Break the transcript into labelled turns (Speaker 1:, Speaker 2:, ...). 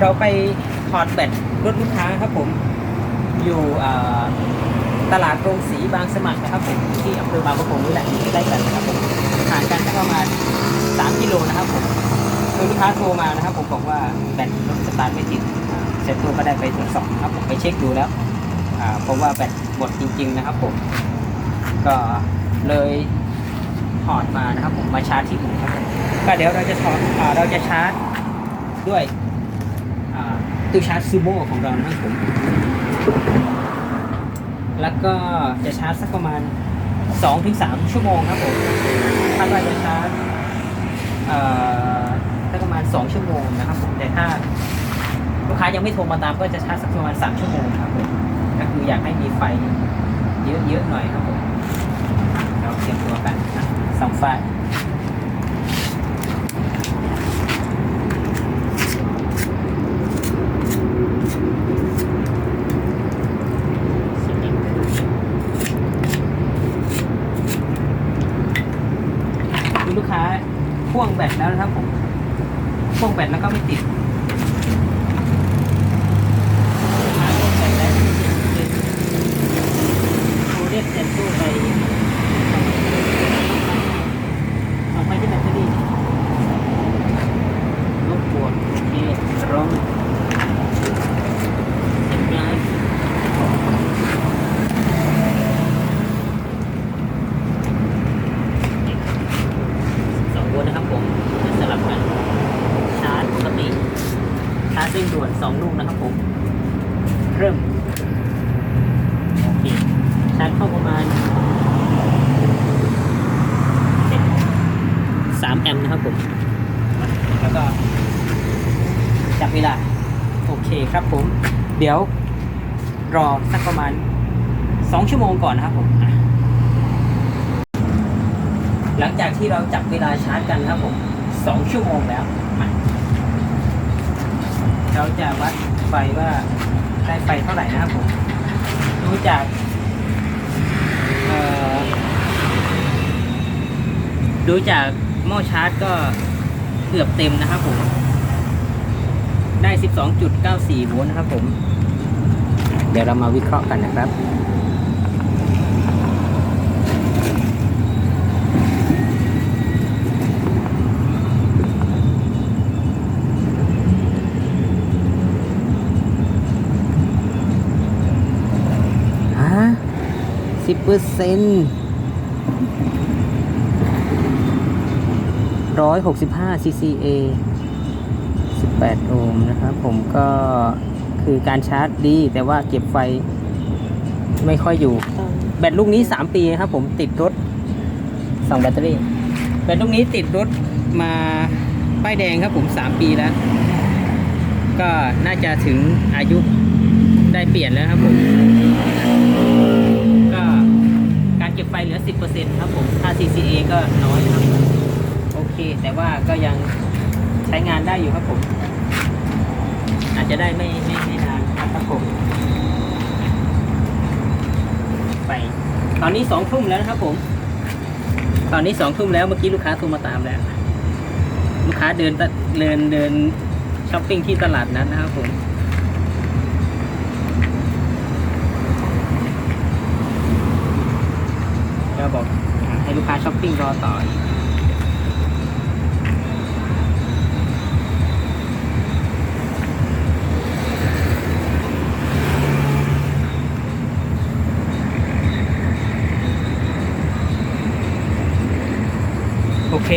Speaker 1: เราไปถอดแบตรถลูกค้าครับผม อยู่ตลาดโรงสีบางสมัครนะครับผมที่อำเภอบางประกงนี่แหละอยู่ใกล้กันนะครับผมห่างกันแค่ประมาณ3กิโลนะครับผมคือลูกค้าโทรมานะครับ ผมบอกว่าแบตรถสตาร์ทไม่ติดเสร็จตัวก็ได้ไปตรวจสอบนะครับผมไปเช็คดูแล้วอ่าพบว่าแบตหมดจริง ๆ นะครับผมก็เลยถอดมานะครับผมมาชาร์จที่อู่ครับผมก็เดี๋ยวเราจะถอดเราจะชาร์จด้วยาตู้ชาร์จซูโม่ของเรานะครับผม แล้วก็จะชาร์จสักประมาณ 2-3 ชั่วโมงครับผมคาดว่าจะชาร์จเอ่อสักประมาณ 2 ชั่วโมงนะครับผมแต่ถ้าลูกค้ายังไม่โทรมาตามก็จะชาร์จสักประมาณ 3 ชั่วโมงครับผมก็คืออยากให้มีไฟเยอะๆหน่อยครับผมเราเตรียมตัวกันนะสองไฟ คุณลูกค้า พ่วงแบตแล้วนะครับผมพ่วงแบตแล้วก็ไม่ติดพ่วงแบตแล้วไม่ติดเป็นโคเสเซนตู้ไปเอาไปที่แบตเตอรี่ลบปวดโอเคร้องเอ็นไลน์ สองโวลต์นะครับผมจะสลับกันชาร์จปกติชา ร์จเร่งด่วนสองลูกนะครับผมเริ่มโอเคชาร์จเข้าประมาณสามแอมป์นะครับผมแล้วก็จับเวลาโอเคครับผม เดี๋ยวรอสักประมาณสองชั่วโมงก่อนนะครับผมอะหลังจากที่เราจับเวลาชาร์จกันนะครับผมสองชั่วโมงแล้วมา เราจะวัดไฟว่าได้ไฟเท่าไหร่นะครับผมดูจากดูจากหม้อชาร์จก็เกือบเต็มนะครับผม ได้ 12.94 โวลต์นะครับผม เดี๋ยวเรามาวิเคราะห์กันนะครับ สิบเปอร์เซ็นต์ร้อยหกสิบห้า CCA สิบแปดโอห์มนะครับ ผมก็คือการชาร์จดี แต่ว่าเก็บไฟไม่ค่อยอยู่ แบตลูกนี้ 3 ปีนะครับผมติดรถสองแบตเตอรี่ แบตลูกนี้ติดรถมาป้ายแดงครับผม 3 ปีแล้ว ก็น่าจะถึงอายุได้เปลี่ยนแล้วครับผมก็การเก็บ ไฟเหลือ 10%ครับผมถ้า CCA ก็น้อยครับ โอเค แต่ว่าก็ยังใช้งานได้อยู่ครับผม อาจจะได้ไม่ไม่ไม่นานครับผม ไป ตอนนี้สองทุ่มแล้วนะครับผม ตอนนี้สองทุ่มแล้วเมื่อกี้ลูกค้าโทรมาตามแล้ว ลูกค้าเดินเดินเดินช้อปปิ้งที่ตลาดนัดนะครับผม ก็บอกให้ลูกค้า ช้อปปิ้งรอต่ออีกโอเค